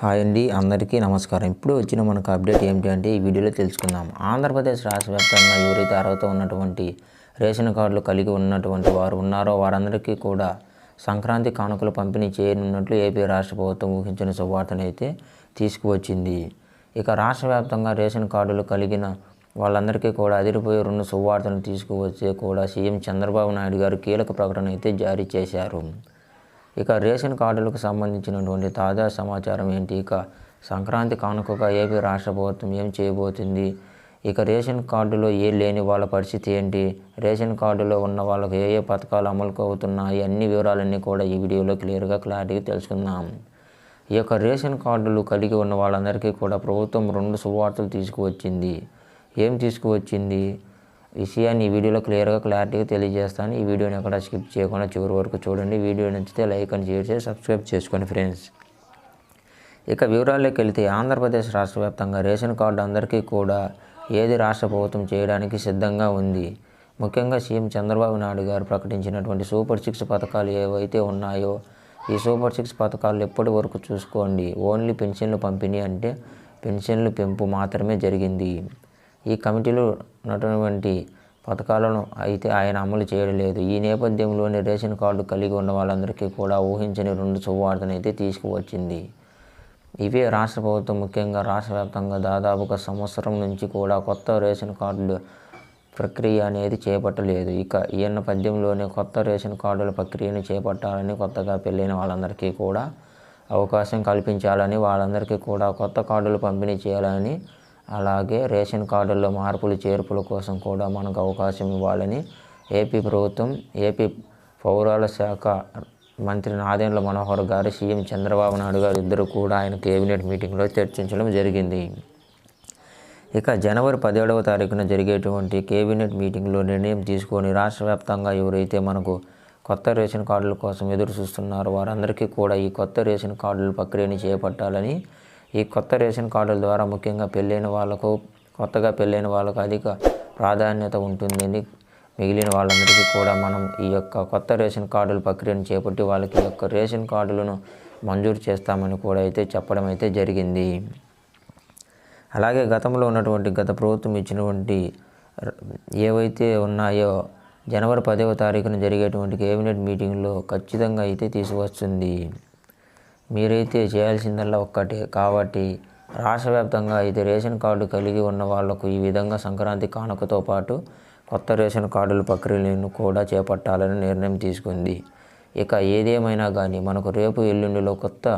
Hi అండి అందరికీ నమస్కారం. ఇప్పుడు వచ్చిన మనకు అప్డేట్ ఏమిటి అంటే ఈ వీడియోలో తెలుసుకుందాం. ఆంధ్రప్రదేశ్ రాష్ట్ర వ్యాప్తంగా ఎవరైతే అర్హత ఉన్నటువంటి రేషన్ కార్డులు కలిగి ఉన్నటువంటి వారు ఉన్నారో వారందరికీ కూడా సంక్రాంతి కానుకలు పంపిణీ చేయనున్నట్లు ఏపీ రాష్ట్ర ప్రభుత్వం ఊహించిన సువార్తను అయితే తీసుకువచ్చింది. ఇక రాష్ట్ర వ్యాప్తంగా రేషన్ కార్డులు కలిగిన వాళ్ళందరికీ కూడా అదిరిపోయే రెండు శుభవార్తలను తీసుకువచ్చే కూడా సీఎం చంద్రబాబు నాయుడు గారు కీలక ప్రకటన అయితే జారీ చేశారు. ఇక రేషన్ కార్డులకు సంబంధించినటువంటి తాజా సమాచారం ఏంటి? ఇక సంక్రాంతి కానుకగా ఏపీ రాష్ట్ర ప్రభుత్వం ఏం చేయబోతుంది? ఇక రేషన్ కార్డులో ఏ లేని వాళ్ళ పరిస్థితి ఏంటి? రేషన్ కార్డులో ఉన్న వాళ్ళకి ఏ ఏ పథకాలు అమలుకు అవుతున్నాయి? అన్ని వివరాలన్నీ కూడా ఈ వీడియోలో క్లియర్గా క్లారిటీగా తెలుసుకుందాం. ఈ యొక్క రేషన్ కార్డులు కలిగి ఉన్న వాళ్ళందరికీ కూడా ప్రభుత్వం రెండు సువార్తలు తీసుకువచ్చింది. ఏం తీసుకువచ్చింది? విషయాన్ని ఈ వీడియోలో క్లియర్గా క్లారిటీగా తెలియజేస్తాను. ఈ వీడియోని ఎక్కడ స్కిప్ చేయకుండా చివరి వరకు చూడండి. వీడియో నచ్చితే లైక్ అని షేర్ చేసి సబ్స్క్రైబ్ చేసుకోండి ఫ్రెండ్స్. ఇక వివరాల్లోకి వెళితే ఆంధ్రప్రదేశ్ రాష్ట్ర వ్యాప్తంగా రేషన్ కార్డు అందరికీ కూడా ఏది రాష్ట్ర ప్రభుత్వం చేయడానికి సిద్ధంగా ఉంది? ముఖ్యంగా సీఎం చంద్రబాబు నాయుడు గారు ప్రకటించినటువంటి సూపర్ సిక్స్ పథకాలు ఏవైతే ఉన్నాయో ఈ సూపర్ సిక్స్ పథకాలు ఎప్పటి వరకు చూసుకోండి. ఓన్లీ పెన్షన్లు పంపిణీ అంటే పెన్షన్లు పెంపు మాత్రమే జరిగింది. ఈ కమిటీలో ఉన్నటువంటి పథకాలను అయితే ఆయన అమలు చేయలేదు. ఈ నేపథ్యంలోనే రేషన్ కార్డు కలిగి ఉన్న వాళ్ళందరికీ కూడా ఊహించని రెండు శుభవార్తను అయితే తీసుకువచ్చింది. ఇవే రాష్ట్ర ప్రభుత్వం ముఖ్యంగా రాష్ట్ర వ్యాప్తంగా దాదాపుగా సంవత్సరం నుంచి కూడా కొత్త రేషన్ కార్డులు ప్రక్రియ అనేది చేపట్టలేదు. ఇక ఈ నేపథ్యంలోనే కొత్త రేషన్ కార్డుల ప్రక్రియను చేపట్టాలని కొత్తగా పెళ్ళైన వాళ్ళందరికీ కూడా అవకాశం కల్పించాలని వాళ్ళందరికీ కూడా కొత్త కార్డులు పంపిణీ చేయాలని అలాగే రేషన్ కార్డుల్లో మార్పులు చేర్పుల కోసం కూడా మనకు అవకాశం ఇవ్వాలని ఏపీ ప్రభుత్వం ఏపీ పౌరాల శాఖ మంత్రి నాదెండ్ల మనోహర్ గారు సీఎం చంద్రబాబు నాయుడు గారు ఇద్దరు కూడా ఆయన కేబినెట్ మీటింగ్లో చర్చించడం జరిగింది. ఇక జనవరి పదిహేడవ తారీఖున జరిగేటువంటి కేబినెట్ మీటింగ్లో నిర్ణయం తీసుకొని రాష్ట్ర వ్యాప్తంగా ఎవరైతే మనకు కొత్త రేషన్ కార్డుల కోసం ఎదురు చూస్తున్నారో వారందరికీ కూడా ఈ కొత్త రేషన్ కార్డుల ప్రక్రియని చేపట్టాలని ఈ కొత్త రేషన్ కార్డుల ద్వారా ముఖ్యంగా పెళ్ళైన వాళ్ళకు కొత్తగా పెళ్ళైన వాళ్ళకు అధిక ప్రాధాన్యత ఉంటుందని మిగిలిన వాళ్ళందరికీ కూడా మనం ఈ యొక్క కొత్త రేషన్ కార్డుల ప్రక్రియను చేపట్టి వాళ్ళకి ఈ యొక్క రేషన్ కార్డులను మంజూరు చేస్తామని కూడా అయితే చెప్పడం అయితే జరిగింది. అలాగే గతంలో ఉన్నటువంటి గత ప్రభుత్వం ఇచ్చినటువంటి ఏవైతే ఉన్నాయో జనవరి పదవ తారీఖున జరిగేటువంటి కేబినెట్ మీటింగ్లో ఖచ్చితంగా అయితే తీసుకొస్తుంది మీరైతే చేయాల్సిందల్లా ఒక్కటే. కాబట్టి రాష్ట్ర వ్యాప్తంగా అయితే రేషన్ కార్డు కలిగి ఉన్న వాళ్ళకు ఈ విధంగా సంక్రాంతి కానుకతో పాటు కొత్త రేషన్ కార్డుల ప్రక్రియలను కూడా చేపట్టాలని నిర్ణయం తీసుకుంది. ఇక ఏదేమైనా కానీ మనకు రేపు ఎల్లుండిలో కొత్త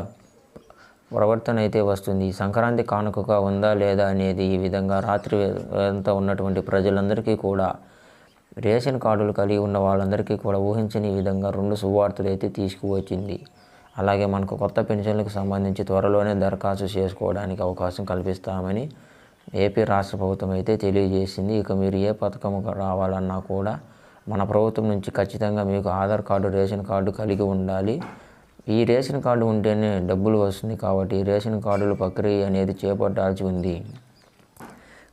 ప్రవర్తన అయితే వస్తుంది. సంక్రాంతి కానుకగా ఉందా లేదా అనేది ఈ విధంగా రాత్రి అంతా ఉన్నటువంటి ప్రజలందరికీ కూడా రేషన్ కార్డులు కలిగి ఉన్న వాళ్ళందరికీ కూడా ఊహించని విధంగా రెండు సువార్తలు అయితే తీసుకువచ్చింది. అలాగే మనకు కొత్త పెన్షన్లకు సంబంధించి త్వరలోనే దరఖాస్తు చేసుకోవడానికి అవకాశం కల్పిస్తామని ఏపీ రాష్ట్ర ప్రభుత్వం అయితే తెలియజేసింది. ఇక మీరు ఏ పథకం రావాలన్నా కూడా మన ప్రభుత్వం నుంచి ఖచ్చితంగా మీకు ఆధార్ కార్డు రేషన్ కార్డు కలిగి ఉండాలి. ఈ రేషన్ కార్డు ఉంటేనే డబ్బులు వస్తుంది కాబట్టి రేషన్ కార్డుల ప్రక్రియ అనేది చేపట్టాల్సి ఉంది.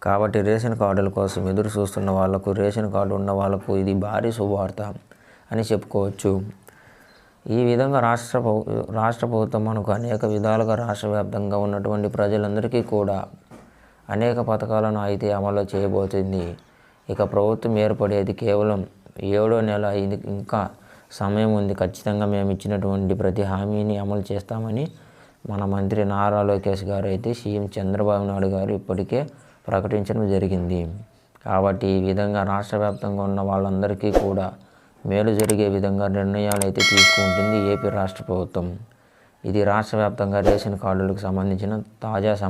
కాబట్టి రేషన్ కార్డుల కోసం ఎదురు చూస్తున్న వాళ్ళకు రేషన్ కార్డు ఉన్న వాళ్ళకు ఇది భారీ శుభవార్త అని చెప్పుకోవచ్చు. ఈ విధంగా రాష్ట్ర రాష్ట్ర ప్రభుత్వం మనకు అనేక విధాలుగా రాష్ట్ర వ్యాప్తంగా ఉన్నటువంటి ప్రజలందరికీ కూడా అనేక పథకాలను అయితే అమలు చేయబోతుంది. ఇక ప్రభుత్వం ఏర్పడేది కేవలం ఏడో నెల ఇది ఇంకా సమయం ఉంది. ఖచ్చితంగా మేము ఇచ్చినటువంటి ప్రతి హామీని అమలు చేస్తామని మన మంత్రి నారా లోకేష్ గారు అయితే సీఎం చంద్రబాబు నాయుడు గారు ఇప్పటికే ప్రకటించడం జరిగింది. కాబట్టి ఈ విధంగా రాష్ట్ర వ్యాప్తంగా ఉన్న వాళ్ళందరికీ కూడా మేలు జరిగే విధంగా నిర్ణయాలు అయితే తీసుకుంటుంది ఏపీ రాష్ట్ర ప్రభుత్వం. ఇది రాష్ట్ర వ్యాప్తంగా రేషన్ కార్డులకు సంబంధించిన తాజా సమా